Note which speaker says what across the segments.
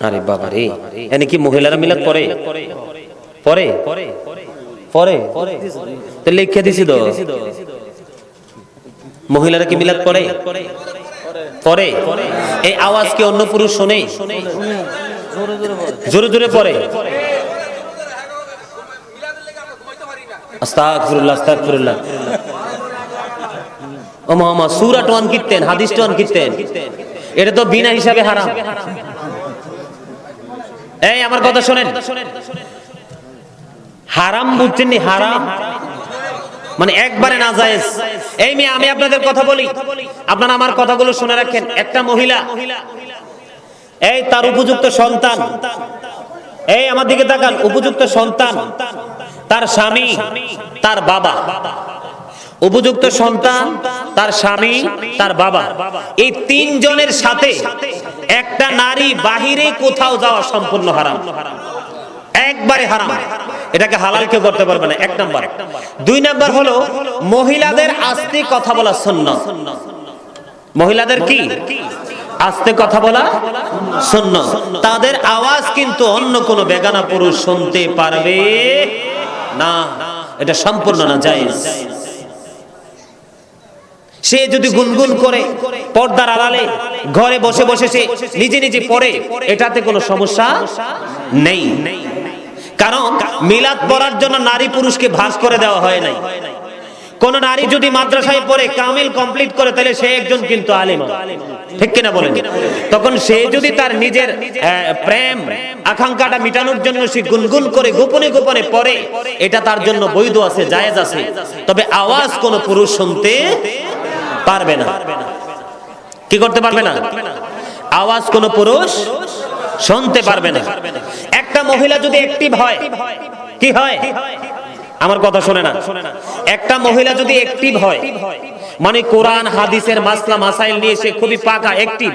Speaker 1: আরে বাবা রে, এনে কি মহিলারা মিলাদ পরে পরে পরে তো লিখে দিছি তো। মহিলারা কি মিলাদ পরে পরে এই আওয়াজ কি অন্য পুরুষ শোনে? জোরে জোরে পরে আস্তাগফিরুল্লাহ আস্তাগফিরুল্লাহ। ও মামা সূরা টোয়ান কিনতেন হাদিস টোয়ান কিনতেন এটা তো বিনা হিসাবে হারাম। এই, আমার কথা শোনেন। হারাম বুঝছেন হারাম। মানে একবারে না জায়েজ এই মেয়ে, আমি আপনাদের কথা বলি। আপনারা আমার কথাগুলো শুনে রাখেন। একটা মহিলা, এই তার উপযুক্ত সন্তান, এই আমার দিকে তাকান, উপযুক্ত সন্তান, তার স্বামী, তার বাবা। উপযুক্ত সন্তান, তার স্বামী, তার বাবা। এই তিনজনের সাথে একটা নারী বাহিরে কোথাও যাওয়া সম্পূর্ণ হারাম। একবারে হারাম। এটাকে হালাল কেউ করতে পারবে না। এক নাম্বার। দুই নাম্বার হলো, মহিলাদের আস্তে কথা বলা শূন্য। মহিলাদের কি? আস্তে কথা বলা শূন্য। তাদের আওয়াজ কিন্তু অন্য কোন বেগানা পুরুষ শুনতে পারবে না। এটা সম্পূর্ণ না, জায়েজ। সে যদি গুনগুন করে পর্দার আড়ালে ঘরে বসে বসে সে নিজে নিজে পড়ে এটাতে কোনো সমস্যা নেই। কারণ মিলাদ পড়ার জন্য নারী পুরুষকে ভাস করে দেওয়া হয় নাই। কোন নারী যদি মাদ্রাসায় পড়ে কামিল কমপ্লিট করে তাহলে সে একজন কিন্তু আলিম। ঠিক কিনা বলেন? তখন সে যদি তার নিজের প্রেম আকাঙ্ক্ষাটা মিটানোর জন্য সে গুনগুন করে গোপনে গোপনে পড়ে এটা তার জন্য বৈধ আছে জায়েজ আছে। তবে আওয়াজ কোন পুরুষ শুনতে পারবে না। কি করতে পারবে না? আওয়াজ কোন পুরুষ শুনতে পারবে না। একটা মহিলা যদি অ্যাক্টিভ হয়, কি হয়? আমার কথা শোনে না। একটা মহিলা যদি একটি হয় মানে কোরআন, হাদিসের মাসলা, মাসাইল নিয়ে সে খুবই পাকা অ্যাক্টিভ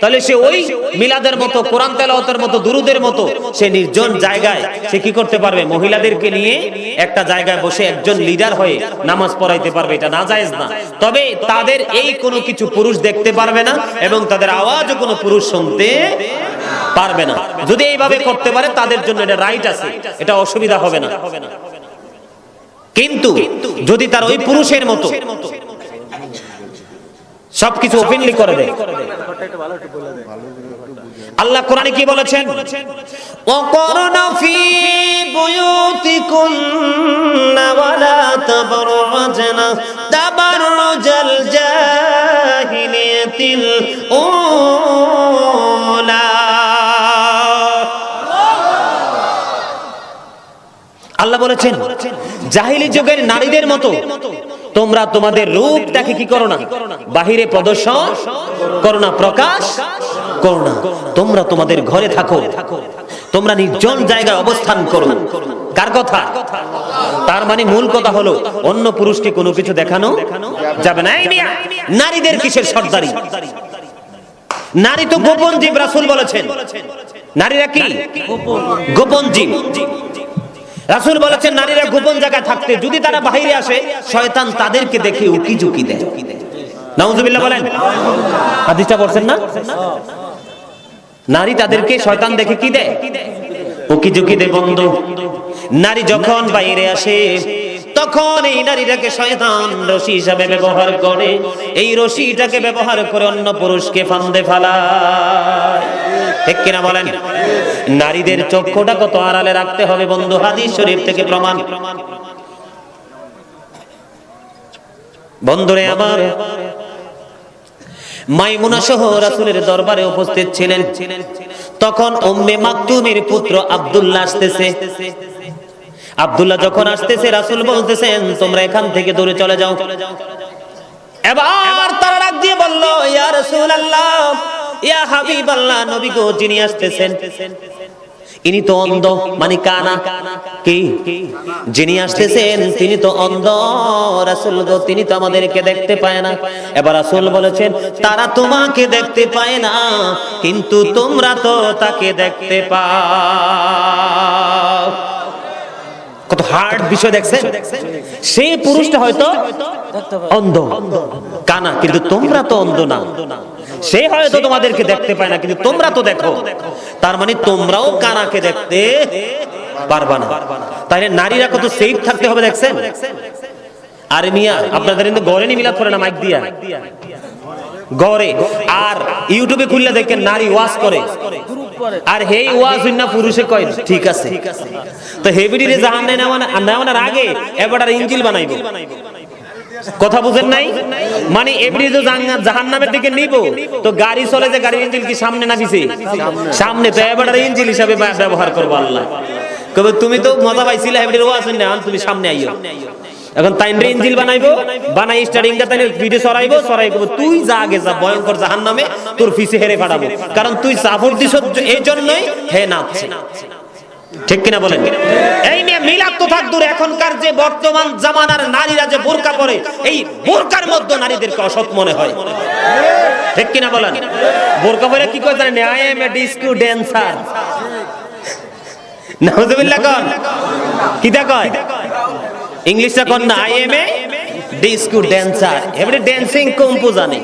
Speaker 1: তাহলে সে ওই মিলাদের মতো, কোরআন তেলাওয়াতের মতো, দুরুদের মতো, সে নির্জন জায়গায় সে কি করতে পারবে? মহিলাদেরকে নিয়ে একটা জায়গায় বসে একজন লিডার হয়ে নামাজ পড়াইতে পারবে। এটা না জায়েজ না। তবে তাদের এই কোনো কিছু পুরুষ দেখতে পারবে না এবং তাদের আওয়াজও কোনো পুরুষ শুনতে পারবে না। যদি এইভাবে করতে পারে, তাদের জন্য এটা রাইট আছে। এটা অসুবিধা হবে না। কিন্তু যদি তার ওই পুরুষের মতো সবকিছু ওপেনলি করে দেয়। আল্লাহ কোরআনে কি বলেছেন? ওয়াকরনা ফি বুয়ুতিকুন্না ওয়ালা তাবাররাজনা তাবাররুজাল জাহিলিয়াতিল উলা আল্লাহ বলেছেন জাহিলি যুগের নারীদের মতো তোমরা তোমাদের রূপটাকে কি করো না? বাহিরে প্রদর্শন করো না, প্রকাশ করো না। তোমরা তোমাদের ঘরে থাকো। তোমরা নির্জন জায়গায় অবস্থান করো। কার কথা? তার মানে মূল কথা হলো, অন্য পুরুষকে কোনো কিছু দেখানো যাবে না। নারীদের কিসের সর্দারি? নারী তো গোপন জীব, রাসূল বলেছেন। নারীরা কি? গোপন জীব। রাসূল বলেছেন, নারীরা গোপন জায়গায় থাকতে যদি তারা বাইরে আসে, শয়তান তাদেরকে দেখে উকি ঝুঁকি দেয়। নাউজুবিল্লাহ বলেন। হাদিসটা পড়ছেন না? নারী তাদেরকে শয়তান দেখে কি দেয়? উকি ঝুঁকি দেয়, বন্ধু। নারী যখন বাইরে আসে, তখন এই নারীটাকে শয়তান রশি হিসাবে ব্যবহার করে। এই রশিটাকে ব্যবহার করে অন্য পুরুষকে ফান্দে ফালায়। ঠিক কিনা বলেন? নারীদের চক্ষুটা কত আড়ালে রাখতে হবে বন্ধু? হাদিস শরীফ থেকে প্রমাণ। বন্ধুরে, আমার মাইমুনা সহ রাসূলের দরবারে উপস্থিত ছিলেন। তখন উম্মে মাকতুমের পুত্র আব্দুল্লাহ আসতেছে। আব্দুল্লাহ যখন আসতেছে, রাসূল বলতেছেন, তোমরা এখান থেকে দূরে চলে যাও। এবার তারা ডাক দিয়ে বলল, ইয়া রাসূলুল্লাহ ইয়া হাবিবাল্লাহ নবী গো যিনি আসতেছেন। ইনি তো অন্ধ মানে কানা। কি? যিনি আসতেছেন তিনি তো অন্ধ। রাসূল গো তিনি তো আমাদেরকে দেখতে পায় না। এবার রাসূল বলেছেন তারা তোমাকে দেখতে পায় না কিন্তু তোমরা তো তাকে দেখতে পাও। কত হার্ড বিষয় দেখছেন? সেই পুরুষটা হয়তো অন্ধ কানা কিন্তু তোমরা তো অন্ধ না। সে হয়তো তোমাদেরকে দেখতে পায় না, কিন্তু তোমরা তো দেখো। তার মানে তোমরাও কানাকে দেখতে পারবা না। তাইলে নারীরা কত সেফ থাকতে হবে দেখছেন? আরে মিয়া, আপনাদের কিন্তু গড়ে নি মিলাদ করে না, মাইক দিয়া। গড়ে। আর ইউটিউবে খুললে দেখেন নারী ওয়াজ করে। আর হেই ওয়াজ না পুরুষে কয় ঠিক আছে। তো হেবিডিরে জাহান নাই নামানো নামানোর আগে এবার ইঞ্জিল বানাইবো। কথা বুঝেন নাই? মানে এভরি তো জাহান নামের দিকে নিব, তো গাড়ি চলে যে গাড়ির ইঞ্জিল কি সামনে না পিছে? সামনে তো এবার আর ইঞ্জিল হিসাবে ব্যবহার করব আল্লাহ। কবে তুমি তো মজা পাইছিলে হেবিডির ওয়াজ না তুমি সামনে আইও এখন তাইনরে ইঞ্জিল বানাইবো, বানাই স্টার্টিং তাইনের ভিডিও সরাইবো, সরাই করব তুই যা আগে যা, ভয়ঙ্কর জাহান নামে তোর ফিসে হেরে ফাটাবো। কারণ তুই সাপোর্ট দিছ এই জন্যই হে নাচছে। ঠিক কিনা বলেন? এই নিয়ে মিলাদ তো থাক দূর, এখনকার যে বর্তমান জামানার নারীরা যে বোরকা পরে, এই বোরকার মধ্যে নারীদেরকে অসৎ মনে হয়। ঠিক কিনা বলেন? বোরকা পরে কি কয় জানেন? I am a disco dancer নাউজুবিল্লাহ কোন। কিটা কয়? ইংলিশটা কোন না I am a disco dancer এবারে ড্যান্সিং কম্পো জানে।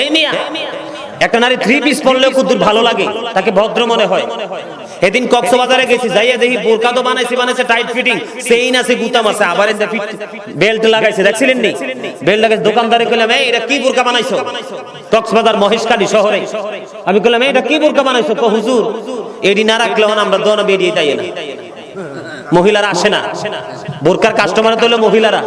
Speaker 1: এই মিয়া, একটা নারী থ্রি পিস পরলেও খুব ভালো লাগে, তাকে ভদ্র মনে হয়। এদিন কক্সবাজারে গেছি, যাইয়া দেখি বোরকা তো বানাইছে বানাইছে টাইট ফিটিং সেইন আছে, গুতাম আছে, আবার এতে বেল্ট লাগাইছে, দেখছিলেন নি? বেল্ট লাগাইছে, দোকানদারে কইলাম, এই, এটা কি বোরকা বানাইছো? কক্সবাজার মহেশখালী শহরে। আমি কইলাম এটা কি বোরকা বানাইছো? কো, হুজুর, এডি না রাখলে হন, আমরা দোনো বেরিয়ে তাই না। মহিলারা আসে না। বোরকার কাস্টমার তো হলো মহিলারা।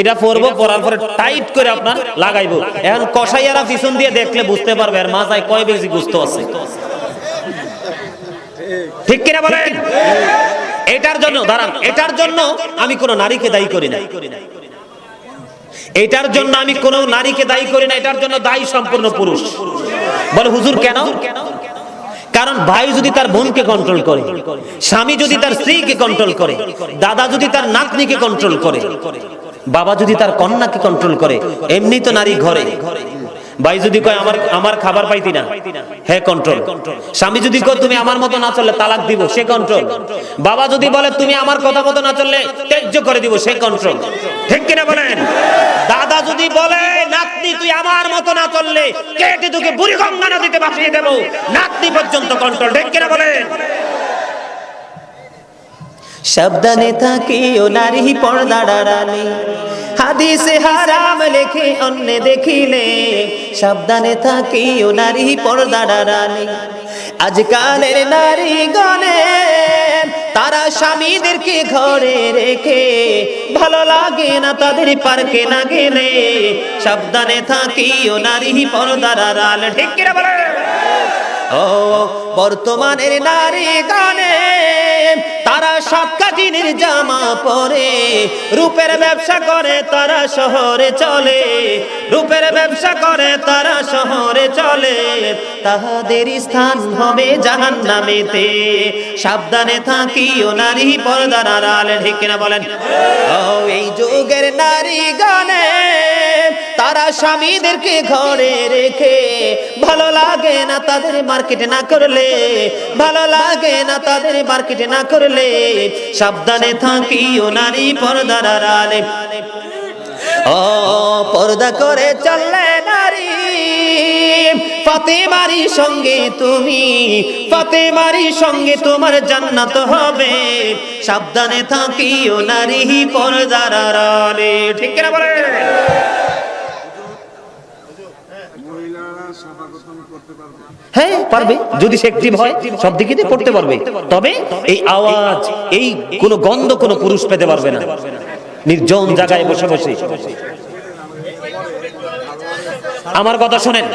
Speaker 1: এটা পরবো, পরার পরে টাইট করে আপনার লাগাইবো। এখন কষাইয়ারা পিছন দিয়ে দেখলে বুঝতে পারবে আর মাথায় কয় বেশি গুস্ত আছে। ঠিক কিনা বলেন? এটার জন্য, দাঁড়ান, এটার জন্য আমি কোনো নারীকে দায়ী করি না। এটার জন্য আমি কোনো নারীকে দায়ী করি না, এটার জন্য দায়ী সম্পূর্ণ পুরুষ। বলে, হুজুর, কেন? কারণ ভাই যদি তার বোনকে কন্ট্রোল করে, স্বামী যদি তার স্ত্রীকে কন্ট্রোল করে, দাদা যদি তার নাতনিকে কন্ট্রোল করে, বাবা যদি তার কন্যাকে কন্ট্রোল করে, এমনি তো নারী ঘরে। ভাই যদি কয়, আমার আমার খাবার পাইতি না। হ্যাঁ কন্ট্রোল স্বামী যদি কয়, তুমি আমার মতো না চললে তালাক দিব। সে কন্ট্রোল বাবা যদি বলে, তুমি আমার কথা মতো না চললে ত্যায্য করে দিব। সে কন্ট্রোল ঠিক কিনা বলেন? দাদা যদি বলে, নাতনি, তুই আমার মতো না চললে কেটে তোকে বুড়ি গঙ্গা নদীতে ভাসিয়ে দেব। নাতনি পর্যন্ত কন্ট্রোল ঠিক কিনা বলেন?
Speaker 2: সাবধানে থাকি ও নারী পর্দা ডারালে হাদিসে হারাম লেখে অন্য দেখিলে, সাবধানে ও নারী পর্দা ডারালে আজকালের নারী গনে তারা স্বামীদেরকে ঘরে রেখে ভালো লাগে না তাদের পার্কে না গেলে, সাবধানে থাকি ও নারী পর্দার আড়াল ঠিক ও, বর্তমানের নারী গানে সব কাজিনের জামা পরে, রূপের ব্যবসা করে তারা শহরে চলে। রূপের ব্যবসা করে তারা শহরে চলে। তাহাদের স্থান হবে জাহান নামেতে সাবধানে থাকি ও নারী পর্দার আড়াল, ঠিক কিনা বলেন? ও, এই যুগের নারী গানে তারা স্বামীদেরকে ঘরে রেখে ভালো লাগে না তাদের মার্কেটে না করলে, ভালো লাগে না তাদের মার্কেটে না করলে, সাবধানে থাকি ও নারী পর্দার আড়ালে। ও, পর্দা করে চললে নারী, ফাতেমারি সঙ্গে তুমি, ফাতেমারি সঙ্গে তোমার জান্নাত হবে। সাবধানে থাকি ও নারী পর্দার আড়ালে। ঠিক না বলে
Speaker 3: মহিলারা সমাগতন করতে পারবে
Speaker 1: হ্যাঁ পারবে। যদি সে অ্যাক্টিভ হয় সব দিকে দিয়ে পড়তে পারবে। তবে এই আওয়াজ এই কোনো গন্ধ কোনো পুরুষ পেতে পারবে না। নির্জন জায়গায় বসে বসে। আমার কথা শোনেন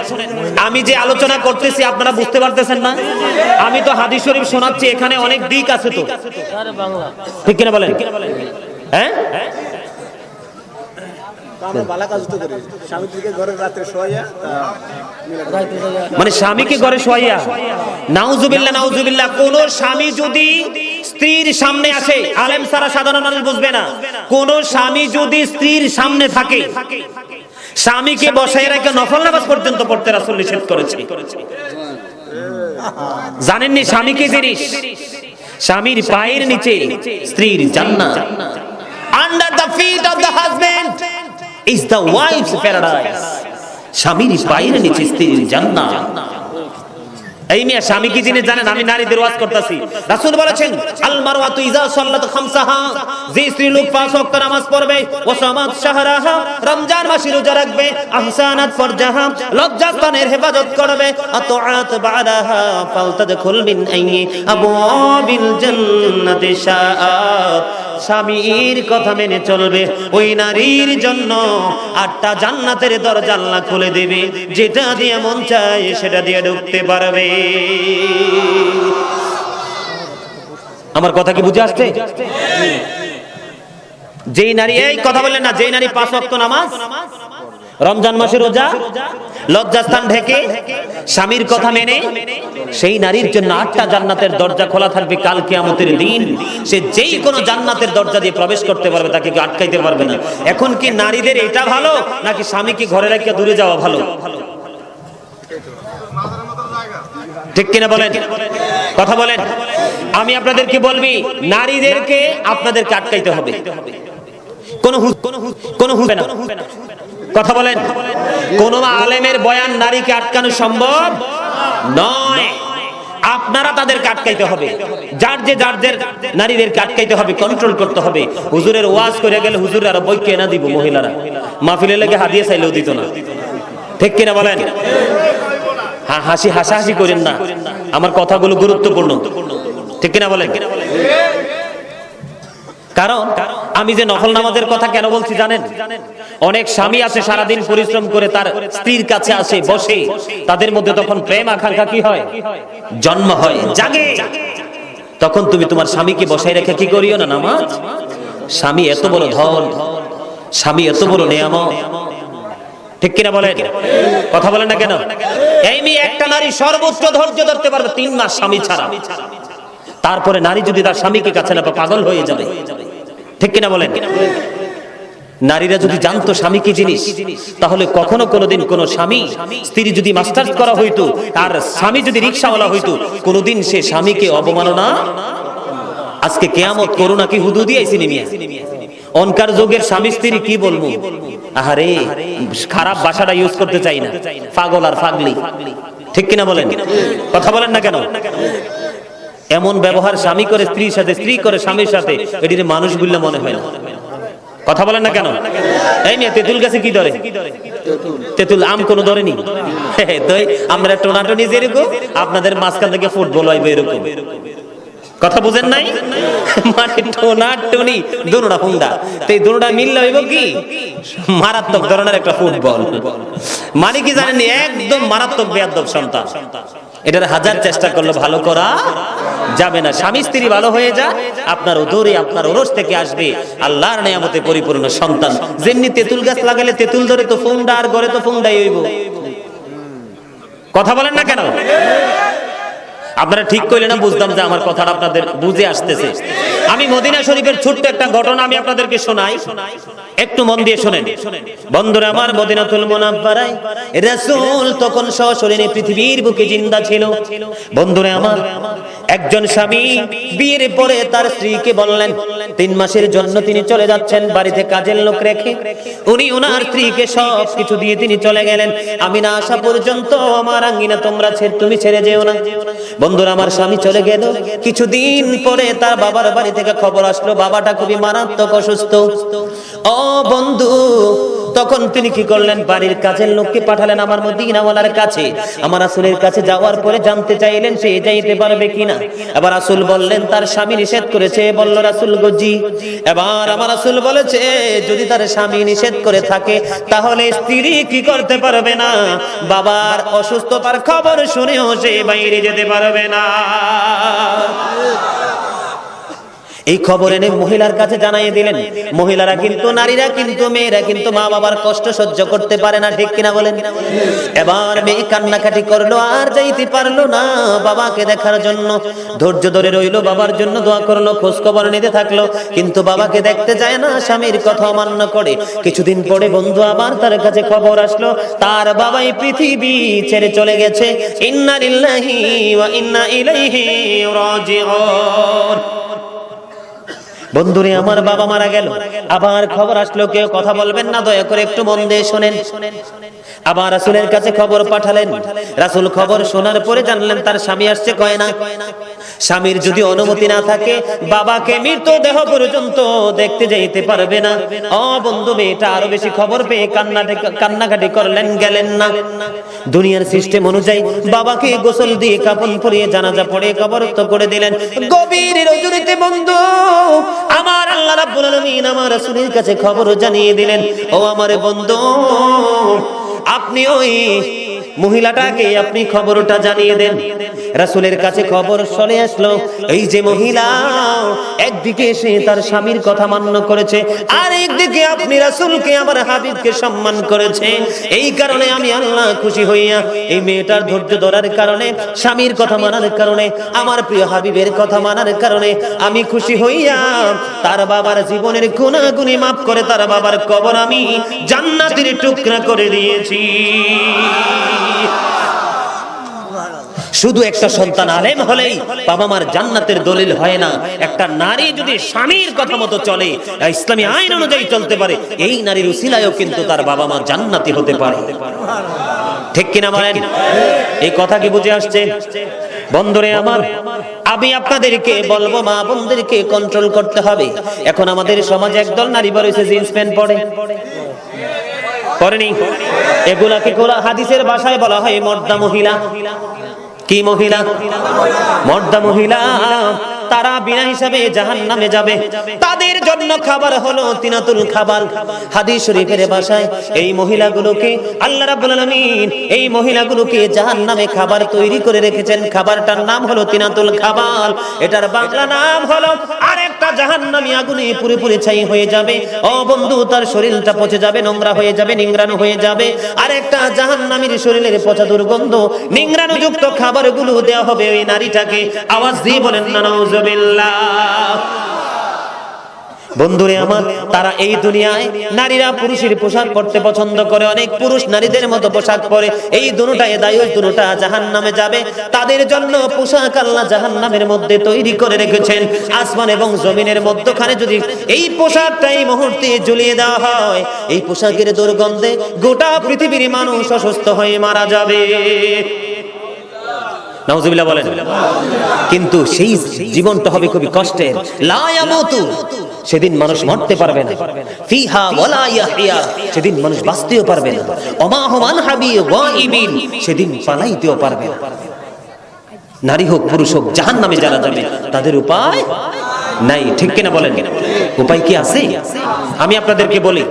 Speaker 1: আমি যে আলোচনা করতেছি আপনারা বুঝতে পারতেছেন না? আমি তো হাদিস শরীফ শোনাচ্ছি এখানে অনেক দিক আছে তো। ঠিক কিনা বলেন? হ্যাঁ? মানে স্বামীকে ঘরে শোয়াইয়া? নাউজুবিল্লাহ নাউজুবিল্লাহ, কোন স্বামী যদি স্ত্রীর সামনে আসে, আলেম সারা সাধারণ মানুষ বুঝবে না। কোন স্বামী যদি স্ত্রীর সামনে থাকে, স্বামীকে বসায় রেখে নফল নামাজ পর্যন্ত পড়তে রাসূল নিষেধ করেছে। জানেননি স্বামী কি জিনিস স্বামীর পায়ের নিচে স্ত্রীর জান্নাত। Under the feet of the husband is the wife's paradise স্বামীর পায়ের নিচে স্ত্রীর জান্নাত। এই মিয়া স্বামী কি জিনিস জানেন? আমি নারীদের ওয়াজ করতেছি। রাসূল বলেছেন আল মারওয়াতু ইজা সাল্লাত খামসাহা। যে স্ত্রী লোক পাঁচ ওয়াক্ত নামাজ পড়বে ও সামাত শাহরাহা, রমজান মাসে রোজা রাখবে, আহসানাত ফরজাহা, লজ্জাস্থানের হেফাজত করবে, আতআত বাদাহা, ফালতাদখুল মিন আইয়ি আবওয়াবিল জান্নাতি শাআত। স্বামীর কথা মেনে চলবে। ওই নারীর জন্য আটটা জান্নাতের দরজা আল্লাহ খুলে দেবে। যেটা দিয়ে মন চায় সেটা দিয়ে ঢুকতে পারবে। আমার কথা কি বুঝে আসছে? যেই নারী, এই কথা বললেন না, যেই নারী পাঁচ অক্ত নামাজ রমজান মাসে রোজা, লজ্জাস্থান ঢেকে স্বামীর কথা মেনে সেই নারীর জন্য আটটা জান্নাতের দরজা খোলা থাকবে কাল কিয়ামতের দিন। সে যেই কোনো জান্নাতের দরজা দিয়ে প্রবেশ করতে পারবে, তাকে কেউ আটকাইতে পারবে না। এখন কি নারীদের এটা ভালো, নাকি স্বামীকে ঘরে রেখে দূরে যাওয়া ভালো? ঠিক কিনা বলেন? কথা বলেন। আমি আপনাদেরকে বলবি, নারীদেরকে আপনাদেরকে আটকাইতে হবে। কোন কোন হুবে না কথা বলেন। কোন আলেমের বয়ান নারীকে আটকানো সম্ভব? নয়। আপনারা তাদের আটকাইতে হবে। যার যে যার যে নারীদেরকে আটকাইতে হবে কন্ট্রোল করতে হবে। হুজুরের ওয়াজ করে গেলে হুজুর আর বই কেনা দিব মহিলারা। মাহফিলে লেগে হাদিয়ে চাইলেও দিত না। ঠিক কিনা বলেন? হ্যাঁ হাসি হাসাহাসি করেন না। আমার কথাগুলো গুরুত্বপূর্ণ। ঠিক কিনা বলেন? কারণ কারণ আমি যে নফল নামাজের কথা কেন বলছি জানেন? অনেক স্বামী আছে, সারাদিন পরিশ্রম করে তার স্ত্রীর কাছে আসে, বসে। তাদের মধ্যে তখন প্রেম আকাঙ্ক্ষা কি হয়? জন্ম হয়, জাগে। তখন তুমি তোমার স্বামীকে বসাই রেখে কি করিও না নামাজ? স্বামী এত বড় ধন, স্বামী এত বড় নিয়ামত। ঠিক কিনা বলেন? কথা বলেন না কেন? এই মেয়ে একটা নারী সর্বোচ্চ ধৈর্য ধরতে পারবে, তিন মাস স্বামী ছাড়া। তারপরে নারী যদি তার স্বামীকে কাছে না পাগল হয়ে যাবে। ঠিক কিনা বলেন? নারীরা যদি জানতো স্বামী কি জিনিস, তাহলে কখনো কোনোদিন কোন স্বামী, স্ত্রী যদি মাস্টার্স করা হইতো, আর স্বামী যদি রিক্সাওয়ালা হইতো, কোনোদিন সে স্বামীকে অবমাননা? আজকে কেয়ামত করোনা কি হুদু দিয়েছি নিমিয়া অনকার যুগের স্বামী, স্ত্রী কি বলব? আহারে, খারাপ ভাষাটা ইউজ করতে চাই না। পাগল আর পাগলি। ঠিক কিনা বলেন? কথা বলেন না কেন? এমন ব্যবহার স্বামী করে স্ত্রীর সাথে, স্ত্রী করে, স্বামীর সাথে, এটির মানুষ বললে মনে হয় না। কথা বলেন না কেন? এই নিয়ে তেঁতুল গাছে কি ধরে? তেঁতুল আম কোনো ধরেনি? তো আমরা টোনাটনি যেরকম আপনাদের মাঝখান থেকে ফুটবল হইবে এরকম। কথা বুঝেন নাই? মানে টোনা টনি দুনোটা হুন্ডা। তো এই দুনোটা মিললে হইব কি? মারাত্মক ধরনের একটা ফুটবল। মানে কি জানেন একদম মারাত্মক বেয়াদব সন্তান। এটার হাজার চেষ্টা করলে ভালো করা যাবে না। স্বামী স্ত্রী ভালো হয়ে যা আপনার ওদরে আপনার ওরস থেকে আসবে আল্লাহর নিয়ামতে পরিপূর্ণ সন্তান। যেমনি তেঁতুল গাছ লাগালে তেঁতুল ধরে তো ফুন্ডা আর গড়ে তো ফুন্ডাই হইব। কথা বলেন না কেন? আপনারা ঠিক করলে না বুঝতাম যে আমার কথাটা আপনাদের বুঝে আসতেছে। আমি মদিনা শরীফের ছোট্ট একটা ঘটনা আমি আপনাদেরকে শোনাই। একটু মন দিয়ে শোনেন। বন্ধুরা, আমার মদিনাতুল মুনাফফারায় রাসূল তখন সশরীরে পৃথিবীর বুকে জিন্দা ছিল। বন্ধুরা, আমার একজন স্বামী বিয়ের পরে তার স্ত্রীকে বললেন, তিন মাসের জন্য তিনি চলে যাচ্ছেন, বাড়িতে কাজের লোক রেখে। উনি ওনার স্ত্রীকে সব কিছু দিয়ে তিনি চলে গেলেন। আমি না আসা পর্যন্ত আমার আঙ্গিনা তোমরা ছেড়ে, তুমি ছেড়ে যেও না। বন্ধুরা, আমার স্বামী চলে গেল। কিছুদিন পরে তার বাবার বাড়ি থেকে খবর আসলো, বাবাটা খুবই মারাত্মক অসুস্থ। ও বন্ধু তখন তিনি কি করলেন? বাড়ির কাজের লোককে পাঠালেন আমার মদিনাওয়ালার কাছে। আমার আসলের কাছে যাওয়ার পরে জানতে চাইলেন সে যাইতে পারবে কিনা। এবার আসুল বললেন, তার স্বামী নিষেধ করেছে। বলল, রাসুল গজি এবার আমার আসুল বলেছে, যদি তার স্বামী নিষেধ করে থাকে, তাহলে স্ত্রী কি করতে পারবে না? বাবার অসুস্থতার খবর শুনেও সে বাইরে যেতে পারবে না। এই খবর এনে মহিলার কাছে জানাই দিলেন। মহিলারা কিন্তু, নারীরা কিন্তু, মেয়েরা কিন্তু মা বাবার কষ্ট সহ্য করতে পারে না, ঠিক কিনা বলেন? এবার মেয়ে কান্নাকাটি করল, আর যাইতে পারল না বাবাকে দেখার জন্য। ধৈর্য ধরে রইল, বাবার জন্য দোয়া করল খোঁজ খবর নিতে থাকল, কিন্তু বাবাকে দেখতে যায় না, স্বামীর কথা অমান্য করে। কিছুদিন পরে বন্ধু আবার তার কাছে খবর আসলো, তার বাবাই পৃথিবী ছেড়ে চলে গেছে। ইন্না লিল্লাহি ওয়া ইন্না ইলাইহি রাজিউন। বন্ধুরে, আমার বাবা মারা গেল। আবার খবর আসলো, কেউ কথা বলবেন না, দয়া করে একটু মন দিয়ে শোনেন। আবার রাসুলের কাছে খবর পাঠালেন। রাসুল খবর শোনার পরে জানলেন তার স্বামী আসছে, কয় না? স্বামীর যদি অনুমতি না থাকে, বাবাকে মৃত দেহ পর্যন্ত দেখতে যাইতে পারবে না। ও বন্ধু, মেয়েটা আরও বেশি খবর পেয়ে কান্না কান্নাকাটি করলেন, গেলেন না। দুনিয়ার সিস্টেম অনুযায়ী বাবাকে গোসল দিয়ে কাপড় পরিয়ে জানাজা পড়ে কবরস্থ করে দিলেন। গভীর রজনীতে বন্ধু, আমার আল্লাহ রাব্বুল আলামিন আমার রাসূলের কাছে খবর জানিয়ে দিলেন, ও আমার বন্ধু আপনি ওই মহিলাটাকে আপনি খবরটা জানিয়ে দেন। রাসূলের কাছে খবর চলে আসলো। এই যে মহিলা, একদিকে এসে তার স্বামীর কথা মান্য করেছে, আর একদিকে আপনি রাসূলকে, আমার হাবিবকে সম্মান করেছে। এই কারণে আমি আল্লাহ খুশি হইয়া এই মেয়েটার ধৈর্য ধরার কারণে, স্বামীর কথা মানার কারণে, আমার প্রিয় হাবিবের কথা মানার কারণে আমি খুশি হইয়া তার বাবার জীবনের গুণাগুনি মাফ করে তার বাবার কবর আমি জান্নাতের টুকরা করে দিয়েছি। শুধু একটা সন্তান আলেম হলেই বাবা মার জান্নাতের দলিল হয় না। একটা নারী যদি স্বামীর কথা মতো চলে ইসলামী আইন অনুযায়ী চলতে পারে এই নারীর উসিলায়ও কিন্তু তার বাবা মা জান্নাতি হতে পারে। ঠিক কিনা বলেন? এই কথা কি বুঝে আসছে? বন্ধুরে আমার আমি আপনাদেরকে বলব মা বোনদেরকে কন্ট্রোল করতে হবে। এখন আমাদের সমাজে একদল নারী বলেছে জিন্স প্যান্ট পরে। করেনি। এগুলাকে হাদিসের ভাষায় বলা হয় মর্দা মহিলা। কি মহিলা? মর্দা মহিলা। তারা বিনা হিসাবে জাহান নামে যাবে। তাদের জন্য খাবার হলো তিনাতুল খাবার। হাদিস শরীফের ভাষায় এই মহিলাগুলোকে আল্লাহ রাব্বুল আলামিন এই মহিলাগুলোকে জাহান নামে খাবার তৈরি করে রেখেছেন। খাবারটার নাম হলো তিনাতুল খাবার। এটার বাংলা নাম হলো আরেকটা জাহান্নামী আগুনে পুরোপুরি ছাই হয়ে যাবে। ও বন্ধু, তার শরীরটা পচে যাবে, নোংরা হয়ে যাবে নিংরানো হয়ে যাবে। আর আরেকটা জাহান্নামীর শরীরের পচা দুর্গন্ধ নিংরানো যুক্ত খাবারগুলো দেওয়া হবে ওই নারীটাকে। আওয়াজ দিয়ে বলেন না বন্ধুরে আমার, তারা এই দুনিয়ায় নারীরা পুরুষের পোশাক পরতে পছন্দ করে, অনেক পুরুষ নারীদের মতো পোশাক পরে। এই দুটায় দায়ী দুটা জাহান নামে যাবে। তাদের জন্য পোশাক আল্লাহ জাহান নামের মধ্যে তৈরি করে রেখেছেন। আসমান এবং জমিনের মধ্যখানে যদি এই পোশাকটা এই মুহূর্তে ঝুলিয়ে দেওয়া হয়, এই পোশাকের দুর্গন্ধে গোটা পৃথিবীর মানুষ অসুস্থ হয়ে মারা যাবে। কিন্তু সেই জীবনটা হবে খুবই কষ্টের। লা ইয়ামুতু। সেদিন মানুষ মরতে পারবে না। ফিহা ওয়ালা ইয়াহইয়া, সেদিন মানুষ বাঁচতেও পারবে না। ওমা হুমান হাবি গাইবিন সেদিন পালাইতেও পারবে না। নারী হোক, পুরুষ হোক জাহান নামে যারা যাবে, তাদের উপায় নাই। ঠিক কিনা বলেন? উপায় কি আছে? আমি আপনাদেরকে বলি,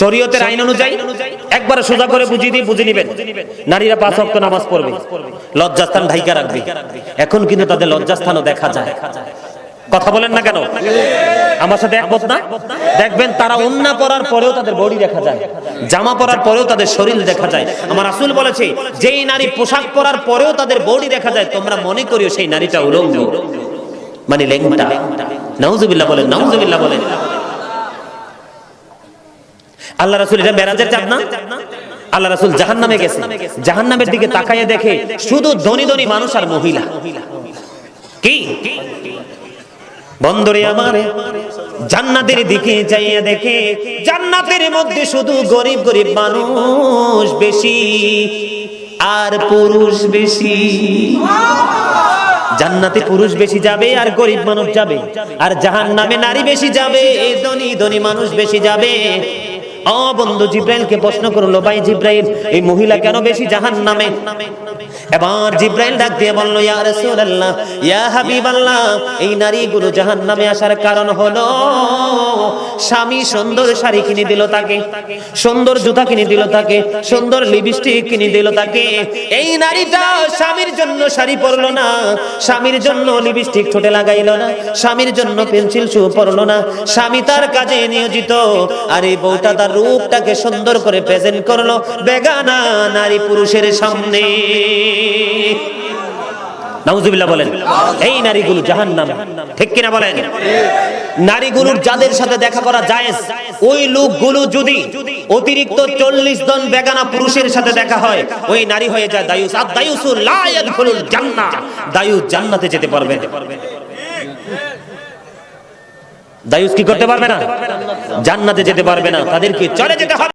Speaker 1: শরীয়তের আইন অনুযায়ী একবার সোজা করে বুঝিয়ে দিয়ে বুঝে নিবেন। নারীরা পাঁচ ওয়াক্ত নামাজ পড়বে, লজ্জাস্থান ঢাইকা রাখবে। এখন কিন্তু তাদের লজ্জাস্থানও দেখা যায়। কথা বলেন না কেন? আমার সাথে একমত না? দেখবেন তারা উন্না পরার পরেও তাদের বডি দেখা যায়, জামা পরার পরেও তাদের শরীর দেখা যায়। আমার রাসূল বলেছে, যেই নারী পোশাক পরার পরেও তাদের বডি দেখা যায়, তোমরা মনে করিও সেই নারীটা উলঙ্গ। মানে লেংটা। নাউজুবিল্লাহ বলেন নাউজুবিল্লাহ বলেন। আল্লাহ রাসূল এটা মেরাজের চাপ না? আল্লাহ রাসূল জাহান্নামে গেছে। জাহান্নামের দিকে তাকাইয়ে দেখে শুধু ধনী ধনী মানুষ আর মহিলা। কি? বন্দরে আমার জান্নাতের দিকে যাইয়া দেখে, জান্নাতের মধ্যে শুধু গরিব গরিব মানুষ বেশি আর পুরুষ বেশি। জান্নাতে পুরুষ বেশি যাবে আর গরিব মানুষ যাবে। আর জাহান নামে নারী বেশি যাবে ধনী ধনী মানুষ বেশি যাবে। ও বন্ধু জিব্রাইলকে প্রশ্ন করল, ভাই জিব্রাইল, এই মহিলা কেন বেশি জাহান নামে এবার জিব্রাইল ডাক দিয়ে বলল, ইয়া রাসূলুল্লাহ, ইয়া হাবিবাল্লাহ, এই নারীগুলো জাহান্নামে আসার কারণ হলো, স্বামী সুন্দর শাড়ি কিনে দিল তাকে, সুন্দর জুতা কিনে দিল তাকে, সুন্দর লিপস্টিক কিনে দিল তাকে। এই নারীটা স্বামীর জন্য শাড়ি পরলো না, স্বামীর জন্য লিপস্টিক ঠোঁটে লাগাইলো না, স্বামীর জন্য পেন্সিল শু পরলো না, স্বামী তার কাজে নিয়োজিত। আর এই বউটা তার রূপটাকে সুন্দর করে প্রেজেন্ট করল। বেগানা নারী পুরুষের সামনে। বলেন, এই নারীগুলো জাহান্নামে। ঠিক কিনা বলেন? নারীগুলোর যাদের সাথে দেখা করা জায়েজ, ওই লোকগুলো যদি অতিরিক্ত চল্লিশ জন বেগানা পুরুষের সাথে দেখা হয়, ওই নারী হয়ে যায় দায়ুস। আর দায়ুসুল দায়ুস জান্নাতে যেতে পারবে। দায়ুস কি করতে পারবে না? জান্নাতে যেতে পারবে না। তাদেরকে চলে যেতে হবে।